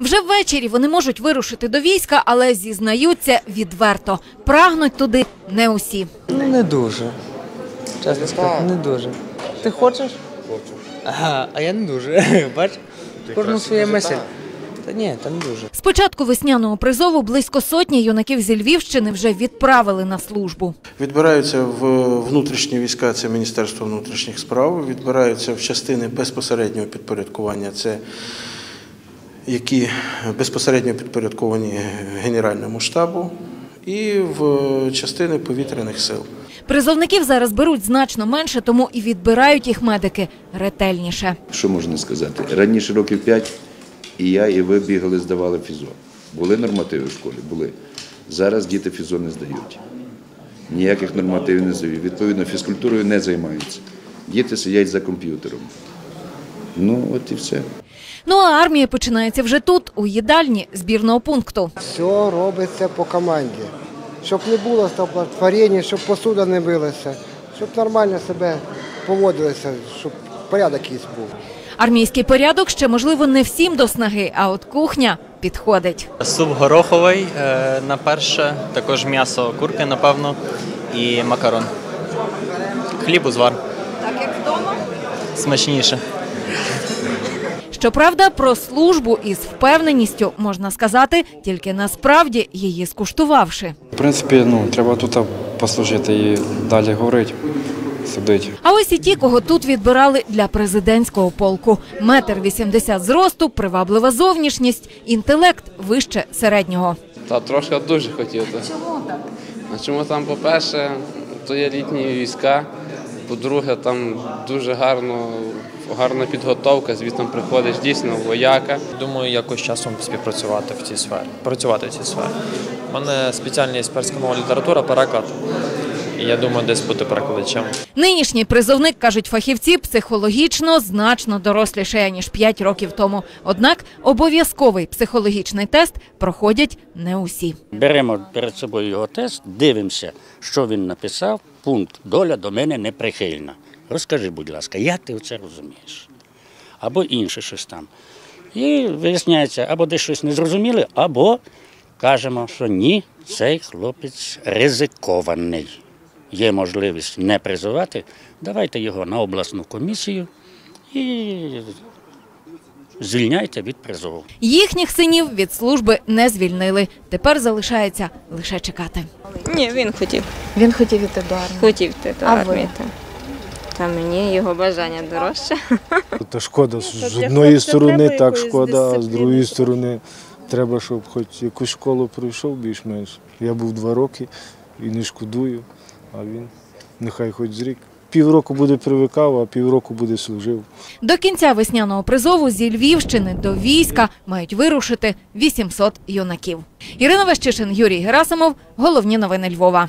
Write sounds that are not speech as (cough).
Вже ввечері вони можуть вирушити до війська, але зізнаються відверто. Прагнуть туди не усі. Ну, не дуже. Чесно сказати, не дуже. Ти хочеш? Хочу. Ага, а я не дуже. (laughs) Бач? Кожну своя мисль. Та ні, та не дуже. З початку весняного призову близько сотні юнаків зі Львівщини вже відправили на службу. Відбираються в внутрішні війська, це Міністерство внутрішніх справ, відбираються в частини безпосереднього підпорядкування, це які безпосередньо підпорядковані Генеральному штабу, і в частини повітряних сил. Призовників зараз беруть значно менше, тому і відбирають їх медики ретельніше. Що можна сказати? Раніше років 5 і я, і ви бігали, здавали фізо. Були нормативи в школі? Були. Зараз діти фізо не здають. Ніяких нормативів не здають. Відповідно, фізкультурою не займаються. Діти сидять за комп'ютером. Ну, от і все. Ну а армія починається вже тут, у їдальні збірного пункту. Все робиться по команді. Щоб не було стовплотворення, щоб посуда не билася, щоб нормально себе поводилися, щоб порядок якийсь був. Армійський порядок ще можливо не всім до снаги, а от кухня підходить. Суп гороховий е, на перше, також м'ясо курки, напевно, і макарон. Хліб узвар. Так як вдома? Смачніше. Щоправда, про службу із впевненістю можна сказати, тільки насправді її скуштувавши. В принципі, ну, треба тут послужити і далі говорити, судити. А ось і ті, кого тут відбирали для президентського полку. Метр вісімдесят зросту, приваблива зовнішність, інтелект вище середнього. Та трошки дуже хотів. Чому так? А чому там, по-перше, то є літні війська, по-друге, там дуже гарно, гарна підготовка, звідти приходиш дійсно вояка. Думаю, якось часом співпрацювати в цій сфері, працювати в цій сфері. У мене спеціальність перська мова література, переклад. І я думаю, десь бути перекладачем. Нинішній призовник, кажуть фахівці, психологічно значно дорослішає, ніж 5 років тому. Однак обов'язковий психологічний тест проходять не усі. Беремо перед собою його тест, дивимося, що він написав. Пункт доля до мене неприхильна. Розкажи, будь ласка, як ти це розумієш? Або інше щось там. І виясняється, або десь щось не зрозуміли, або кажемо, що ні, цей хлопець ризикований. Є можливість не призивати, давайте його на обласну комісію і звільняйте від призову. Їхніх синів від служби не звільнили. Тепер залишається лише чекати. Ні, він хотів. Він хотів іти до армії. Хотів йти до армії. Та. та мені його бажання дорожче. Та шкода, з одної сторони так шкода, а з другої сторони треба, щоб хоч якусь школу пройшов більш-менш. Я був два роки і не шкодую, а він нехай хоч з рік. Півроку буде привикав, а півроку буде служив. До кінця весняного призову зі Львівщини до війська мають вирушити 800 юнаків. Ірина Вещишин, Юрій Герасимов. Головні новини Львова.